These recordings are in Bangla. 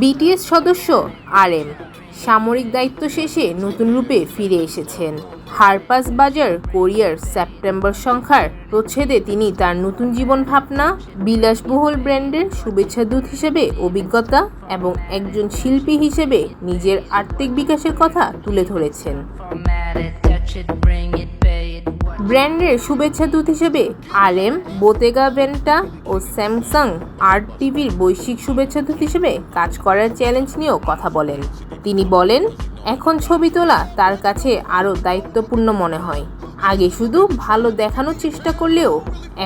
বিটিএস সদস্য আরএম সামরিক দায়িত্ব শেষে নতুন রূপে ফিরে এসেছেন। হারপাস বাজার কোরিয়ার সেপ্টেম্বর সংখ্যার প্রচ্ছেদে তিনি তার নতুন জীবন ভাবনা বিলাসবহুল ব্র্যান্ডের শুভেচ্ছা দূত হিসেবে অভিজ্ঞতা এবং একজন শিল্পী হিসেবে নিজের আর্থিক বিকাশের কথা তুলে ধরেছেন। ব্র্যান্ডের শুভেচ্ছা দূত হিসেবে আরএম বোতেগা ভেন্টা ও স্যামসাং আর্ট টিভির বৈশ্বিক শুভেচ্ছা দূত হিসেবে কাজ করার চ্যালেঞ্জ নিয়েও কথা বলেন। তিনি বলেন, এখন ছবি তোলা তার কাছে আরও দায়িত্বপূর্ণ মনে হয়। আগে শুধু ভালো দেখানোর চেষ্টা করলেও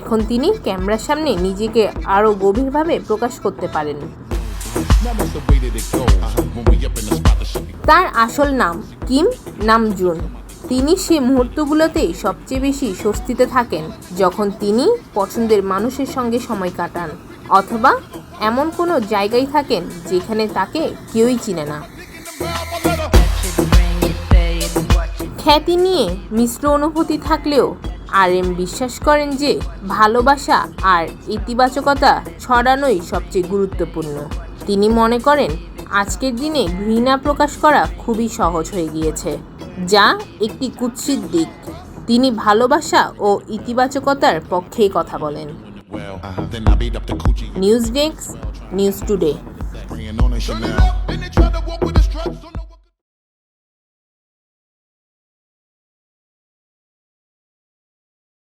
এখন তিনি ক্যামেরার সামনে নিজেকে আরও গভীরভাবে প্রকাশ করতে পারেন। তার আসল নাম কিম নামজুন। তিনি সে মুহূর্তগুলোতেই সবচেয়ে বেশি স্বস্তিতে থাকেন, যখন তিনি পছন্দের মানুষের সঙ্গে সময় কাটান, অথবা এমন কোনো জায়গায় থাকেন যেখানে তাকে কেউই চিনে না. খ্যাতি নিয়ে মিশ্র অনুভূতি থাকলেও আর এম বিশ্বাস করেন যে ভালোবাসা আর ইতিবাচকতা ছড়ানোই সবচেয়ে গুরুত্বপূর্ণ তিনি মনে করেন, আজকের দিনে ঘৃণা প্রকাশ করা খুবই সহজ হয়ে গিয়েছে যা একটি কুৎসিত দিক। তিনি ভালোবাসা ও ইতিবাচকতার পক্ষে কথা বলেন। News desk news today